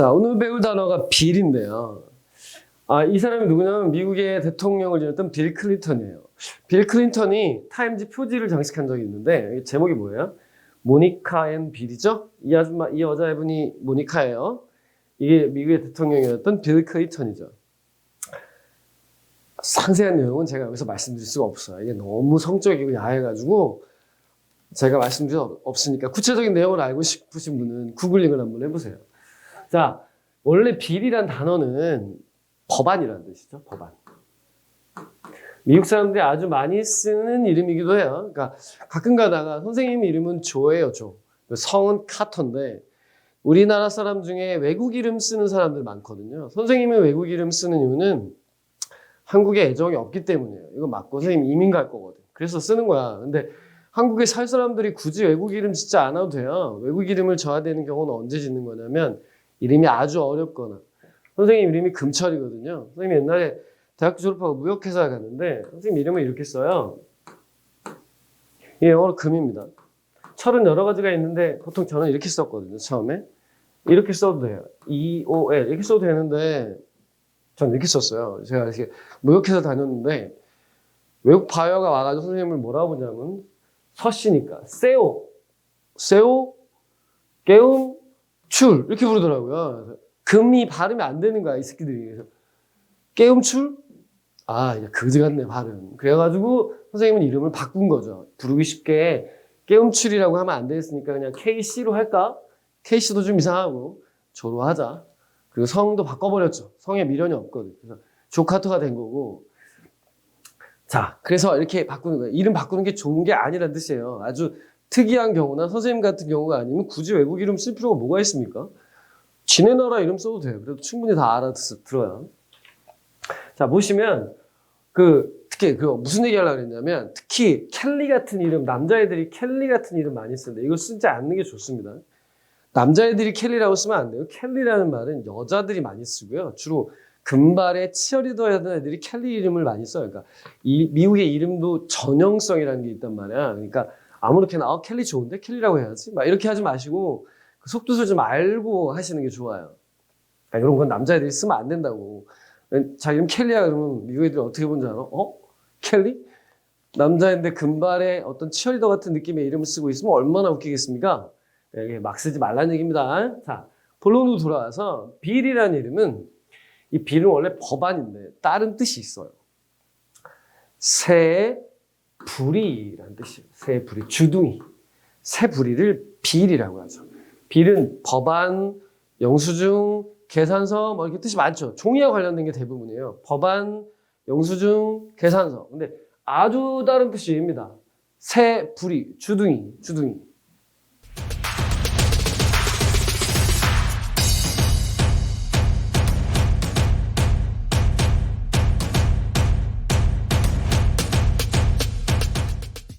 자, 오늘 배울 단어가 빌인데요. 아, 이 사람이 누구냐면 미국의 대통령을 지냈던 빌 클린턴이에요. 빌 클린턴이 타임지 표지를 장식한 적이 있는데 제목이 뭐예요? 모니카 앤 빌이죠? 이 아줌마, 이 여자분이 모니카예요. 이게 미국의 대통령이었던 빌 클린턴이죠. 상세한 내용은 제가 여기서 말씀드릴 수가 없어요. 이게 너무 성적이고 야해가지고 제가 말씀드릴 수 없으니까 구체적인 내용을 알고 싶으신 분은 구글링을 한번 해보세요. 자, 원래 빌이란 단어는 법안이라는 뜻이죠. 법안. 미국 사람들이 아주 많이 쓰는 이름이기도 해요. 그러니까 가끔 가다가 선생님 이름은 조예요, 조. 성은 카터인데 우리나라 사람 중에 외국 이름 쓰는 사람들 많거든요. 선생님이 외국 이름 쓰는 이유는 한국에 애정이 없기 때문이에요. 이거 맞고 선생님 이민 갈 거거든. 그래서 쓰는 거야. 근데 한국에 살 사람들이 굳이 외국 이름 짓지 않아도 돼요. 외국 이름을 져야 되는 경우는 언제 짓는 거냐면 이름이 아주 어렵거나 선생님 이름이 금철이거든요. 선생님 옛날에 대학교 졸업하고 무역회사 갔는데 선생님 이름을 이렇게 써요. 이게 영어로 금입니다. 철은 여러 가지가 있는데 보통 저는 이렇게 썼거든요. 처음에 이렇게 써도 돼요. E O L 이렇게 써도 되는데 저는 이렇게 썼어요. 제가 이렇게 무역회사 다녔는데 외국 바이어가 와가지고 선생님을 뭐라고 보냐면 서씨니까 세오 세오 깨움 출 이렇게 부르더라고요. 금이 발음이 안 되는 거야 이 새끼들이. 그래서 깨움출 아 이제 그지 같네 발음. 그래가지고 선생님은 이름을 바꾼 거죠. 부르기 쉽게 깨움출이라고 하면 안 되겠으니까 그냥 KC로 할까? KC도 좀 이상하고 조로 하자. 그리고 성도 바꿔버렸죠. 성에 미련이 없거든. 그래서 조카터가 된 거고. 자, 그래서 이렇게 바꾸는 거예요. 이름 바꾸는 게 좋은 게 아니란 뜻이에요. 아주 특이한 경우나 선생님 같은 경우가 아니면 굳이 외국 이름 쓸 필요가 뭐가 있습니까? 지네 나라 이름 써도 돼요. 그래도 충분히 다 알아들어요. 자, 보시면 그 특히 그 무슨 얘기 하려고 그랬냐면 특히 켈리 같은 이름 남자애들이 켈리 같은 이름 많이 쓰는데 이걸 쓰지 않는 게 좋습니다. 남자애들이 켈리라고 쓰면 안 돼요. 켈리라는 말은 여자들이 많이 쓰고요. 주로 금발의 치어리더 하던 애들이 켈리 이름을 많이 써요. 그러니까 이 미국의 이름도 전형성이라는 게 있단 말이야. 그러니까 아무렇게나 어 켈리 좋은데 켈리라고 해야지. 막 이렇게 하지 마시고 그 속뜻을 좀 알고 하시는 게 좋아요. 아, 이런 건 남자애들이 쓰면 안 된다고. 자기 이름 켈리야 그러면 미국 애들이 어떻게 본줄 알아? 어? 켈리? 남자인데 금발의 어떤 치어리더 같은 느낌의 이름을 쓰고 있으면 얼마나 웃기겠습니까? 이게 막 쓰지 말라는 얘기입니다. 자, 본론으로 돌아와서 빌이라는 이름은 이 빌은 원래 법안인데 다른 뜻이 있어요. 새 부리라는 뜻이에요. 새 부리, 주둥이. 새 부리를 빌이라고 하죠. 빌은 법안, 영수증, 계산서 뭐 이렇게 뜻이 많죠. 종이와 관련된 게 대부분이에요. 법안, 영수증, 계산서. 근데 아주 다른 뜻입니다. 새 부리, 주둥이, 주둥이.